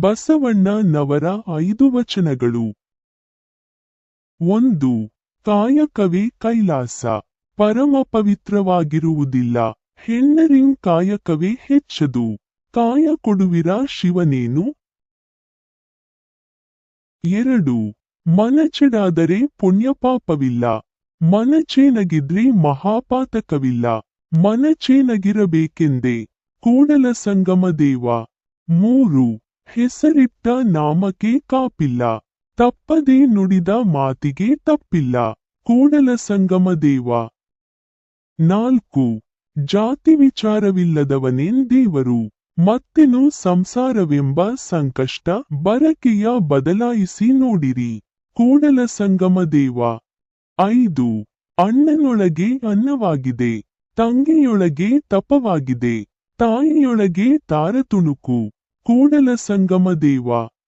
ಬಸವಣ್ಣನವರ ಐದು ವಚನಗಳು. ಒಂದು ಕಾಯಕವೇ ಕೈಲಾಸ, ಪರಮ ಪವಿತ್ರವಾಗಿರುವುದಿಲ್ಲ, ಹೆಣ್ಣರಿಂ ಕಾಯಕವೇ ಹೆಚ್ಚದು ಕಾಯ ಕೊಡುವಿರ ಶಿವನೇನು? ಎರಡು, ಮನಚೆಡಾದರೆ ಪುಣ್ಯಪಾಪವಿಲ್ಲ ಮನಚೇನಗಿದ್ರೆ ಮಹಾಪಾತಕವಿಲ್ಲ ಮನಚೇನಗಿರಬೇಕೆಂದೇ ಕೂಡಲ ಸಂಗಮ ದೇವ. ಮೂರು ಹೆಸರಿಟ್ಟ ನಾಮಕ್ಕೆ ಕಾಪಿಲ್ಲ. ತಪ್ಪದೆ ನುಡಿದ ಮಾತಿಗೆ ತಪ್ಪಿಲ್ಲ. ಕೂಡಲ ಸಂಗಮ ದೇವ. ನಾಲ್ಕು. ಜಾತಿ ವಿಚಾರವಿಲ್ಲದವನೇನ್ ದೇವರು. ಮತ್ತೆನು ಸಂಸಾರವೆಂಬ ಸಂಕಷ್ಟ ಬರಕೆಯ ಬದಲಾಯಿಸಿ ನೋಡಿರಿ. ಕೂಡಲ ಸಂಗಮ ದೇವ. ಐದು. ಅಣ್ಣನೊಳಗೆ ಅನ್ನವಾಗಿದೆ. ತಂಗಿಯೊಳಗೆ ತಪವಾಗಿದೆ. ತಾಯಿಯೊಳಗೆ ತಾರತುಣುಕು. ಕೂಡಲ ಸಂಗಮ ದೇವ.